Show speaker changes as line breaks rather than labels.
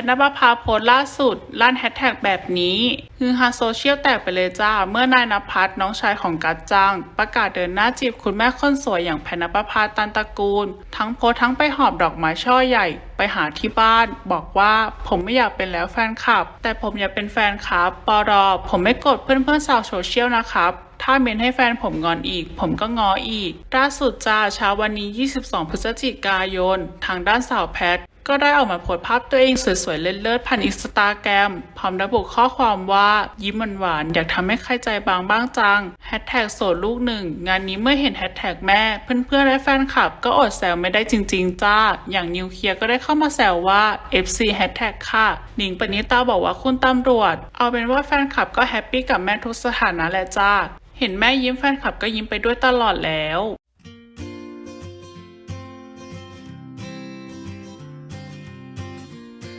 ทนปภาโพสล่าสุดลั่นแฮชแท็กแบบนี้คือฮาโซเชียลแตกไปเลยจ้า เมื่อนายนภัสน้องชายของกัจจัง ประกาศเดินหน้าจีบคุณแม่คนสวยอย่างแพนปภาตันตระกูล ทั้งโพสทั้งไปหอบดอกไม้ช่อใหญ่ ไปหาที่บ้าน บอกว่าผมไม่อยากเป็นแล้วแฟนคลับ แต่ผมอยากเป็นแฟนครับปรอผมไม่กดเพื่อนเพื่อนๆชาวโซเชียลนะครับถ้าเมนให้แฟนผมงอนอีก ผมก็งออีกล่าสุดจ้าเช้าวันนี้ 22 พฤศจิกายน ทางด้านสาวแพท ก็ได้ออกมาโพสภาพตัวเองสวยๆ เลิศๆผ่านอินสตาแกรมพร้อมระบุข้อความว่า ยิ้มหวานๆอยากทำให้ใครใจบางบ้างจังแฮชแท็กโสดลูกหนึ่ง งานนี้เมื่อเห็นแฮชแท็กแม่ เพื่อนๆ และแฟนคลับ ก็อดแซวไม่ได้จริงๆ จ้า อย่างนิวเคลียร์ก็ได้เข้ามาแซวว่า FC แฮชแท็กค่ะ หนิงปณิตาบอกว่าคุณตำรวจ เอาเป็นว่าแฟนคลับก็แฮปปี้กับแม่ทุกสถานะแหละจ้าเห็นแม่ยิ้มแฟนคลับก็ยิ้มไปด้วยตลอดแล้ว